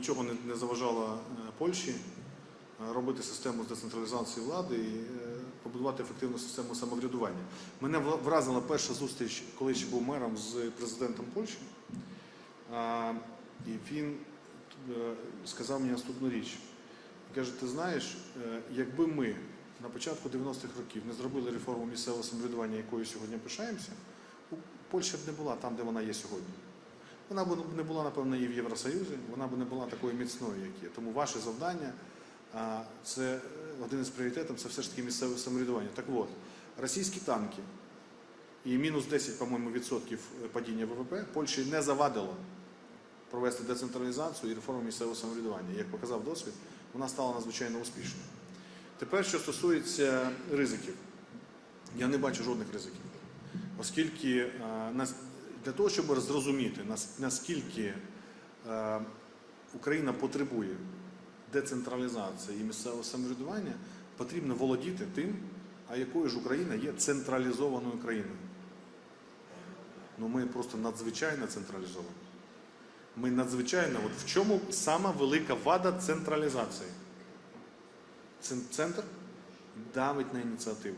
нічого не, не заважало е, Польщі е, робити систему з децентралізації влади і е, побудувати ефективну систему самоврядування. Мене вразила перша зустріч, коли ще був мером з президентом Польщі. І він сказав мені наступну річ. Каже, ти знаєш, якби ми на початку 90-х років не зробили реформу місцевого самоврядування, якою сьогодні пишаємося, Польща б не була там, де вона є сьогодні. Вона б не була, напевно, і в Євросоюзі, вона б не була такою міцною, як є. Тому ваше завдання це е, один із пріоритетів, це все ж таки місцеве самоврядування. Так от, російські танки і мінус 10, по-моєму, відсотків е, падіння ВВП Польщі не завадило провести децентралізацію і реформу місцевого самоврядування. Як показав досвід, вона стала надзвичайно успішною. Тепер, що стосується ризиків, я не бачу жодних ризиків, оскільки е, для того, щоб зрозуміти, наскільки е, Україна потребує децентралізації і місцевого самоврядування, потрібно володіти тим, а якою ж Україна є централізованою країною. Ну ми просто надзвичайно централізовані. Ми надзвичайно, от в чому сама велика вада централізації? Центр давить на ініціативу,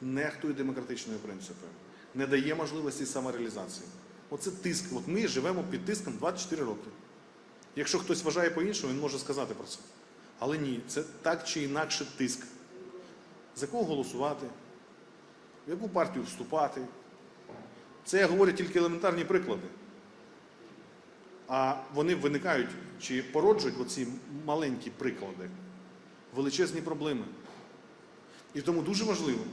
нехтує демократичними принципами, не дає можливості самореалізації. Оце тиск. От ми живемо під тиском 24 роки. Якщо хтось вважає по-іншому, він може сказати про це. Але ні, це так чи інакше тиск. За кого голосувати, в яку партію вступати. Це я говорю тільки елементарні приклади. А вони виникають чи породжують оці маленькі приклади, величезні проблеми. І тому дуже важливо,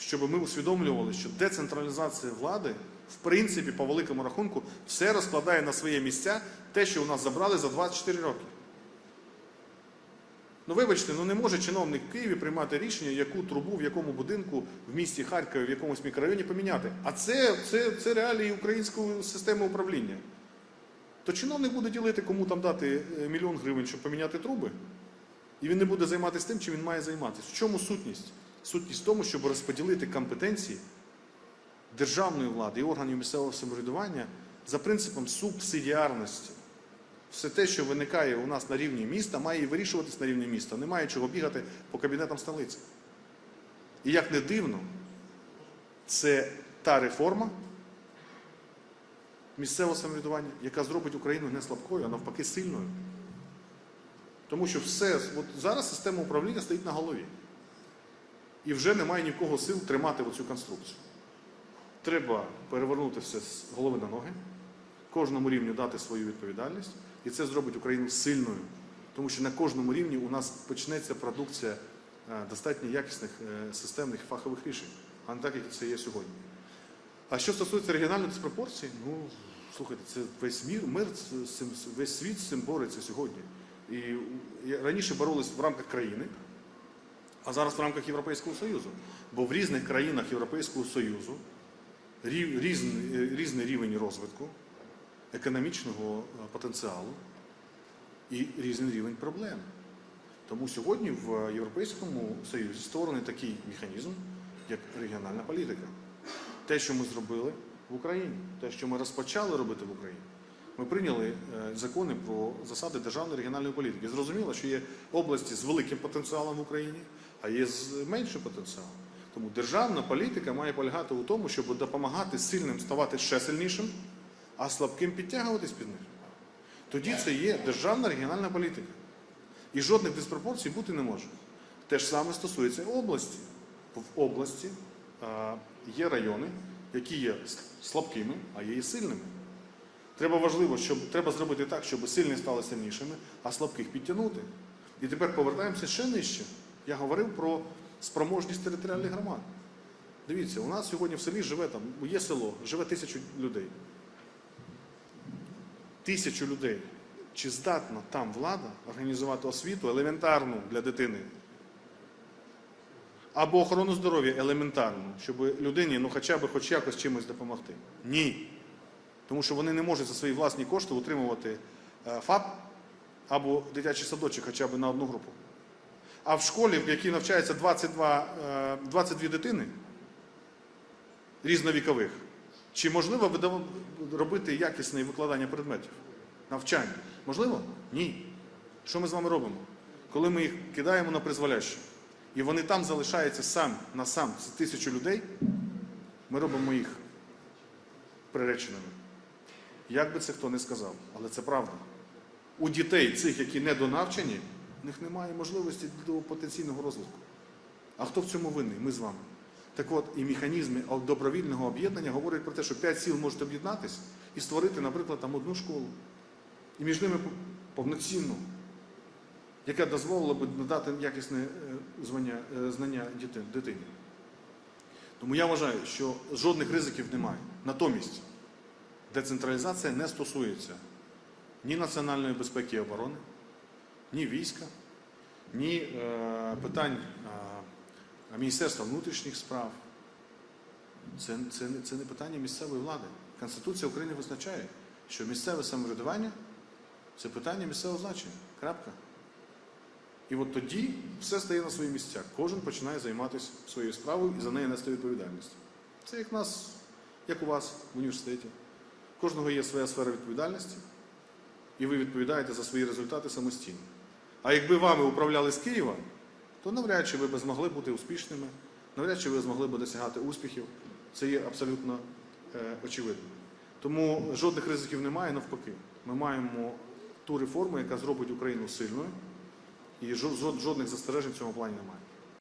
щоб ми усвідомлювали, що децентралізація влади, в принципі, по великому рахунку, все розкладає на своє місця те, що у нас забрали за 24 роки. Ну, вибачте, ну не може чиновник в Києві приймати рішення, яку трубу в якому будинку в місті Харкові, в якомусь мікрорайоні поміняти. А це, це, це реалії української системи управління. То чиновник буде ділити, кому там дати е, мільйон гривень, щоб поміняти труби, і він не буде займатися тим, чим він має займатися. В чому сутність? Сутність в тому, щоб розподілити компетенції державної влади і органів місцевого самоврядування за принципом субсидіарності. Все те, що виникає у нас на рівні міста, має вирішуватись на рівні міста. Немає чого бігати по кабінетам столиці. І як не дивно, це та реформа місцевого самоврядування, яка зробить Україну не слабкою, а навпаки сильною. Тому що все, от зараз система управління стоїть на голові. І вже немає ні в кого сил тримати оцю конструкцію. Треба перевернути все з голови на ноги, кожному рівню дати свою відповідальність, і це зробить Україну сильною. Тому що на кожному рівні у нас почнеться продукція е, достатньо якісних е, системних фахових рішень, а не так, як це є сьогодні. А що стосується регіональної диспропорції, ну слухайте, це весь мір, мир весь світ з цим бореться сьогодні. І раніше боролись в рамках країни, а зараз в рамках Європейського Союзу. Бо в різних країнах Європейського Союзу різний, е, різний рівень розвитку, економічного е, потенціалу і різний рівень проблем. Тому сьогодні в Європейському Союзі створений такий механізм, як регіональна політика. Те, що ми зробили в Україні, те, що ми розпочали робити в Україні. Ми прийняли е, закони про засади державної регіональної політики. Зрозуміло, що є області з великим потенціалом в Україні, а є з меншим потенціалом. Тому державна політика має полягати у тому, щоб допомагати сильним ставати ще сильнішим, а слабким підтягуватись під них. Тоді це є державна регіональна політика. І жодних диспропорцій бути не може. Те ж саме стосується області. В області є райони, які є слабкими, а є і сильними. Треба важливо, щоб треба зробити так, щоб сильні стали сильнішими, а слабких підтягнути. І тепер повертаємося ще нижче. Я говорив про спроможність територіальних громад. Дивіться, у нас сьогодні в селі живе там, є село, живе тисячу людей. Тисячу людей. Чи здатна там влада організувати освіту елементарну для дитини? Або охорону здоров'я елементарну, щоб людині ну, хоча б хоч якось чимось допомогти? Ні. Тому що вони не можуть за свої власні кошти утримувати е, ФАП або дитячий садочок хоча б на одну групу. А в школі, в якій навчається 22, е, 22 дитини різновікових, чи можливо робити якісне викладання предметів? навчання. Можливо? Ні. Що ми з вами робимо? Коли ми їх кидаємо на призволяще, і вони там залишаються сам на сам з тисячу людей, ми робимо їх приреченими. Як би це хто не сказав, але це правда. У дітей цих, які недонавчені, в них немає можливості до потенційного розвитку. А хто в цьому винний? Ми з вами. Так от, і механізми добровільного об'єднання говорять про те, що п'ять сіл можуть об'єднатися і створити, наприклад, там одну школу. І між ними повноцінну, яка дозволила б надати якісне е, звання, е, знання дитині. Тому я вважаю, що жодних ризиків немає. Натомість децентралізація не стосується ні національної безпеки і оборони, ні війська, ні е, питань е, Міністерства внутрішніх справ. Це, це, це не питання місцевої влади. Конституція України визначає, що місцеве самоврядування це питання місцевого значення. Крапка. І от тоді все стає на свої місця. Кожен починає займатися своєю справою і за неї нести відповідальність. Це як нас, як у вас в університеті. Кожного є своя сфера відповідальності, і ви відповідаєте за свої результати самостійно. А якби вами управляли з Києва, то навряд чи ви б змогли бути успішними, навряд чи ви змогли б досягати успіхів. Це є абсолютно е, очевидно. Тому жодних ризиків немає, навпаки. Ми маємо ту реформу, яка зробить Україну сильною, і жо- жодних застережень в цьому плані немає.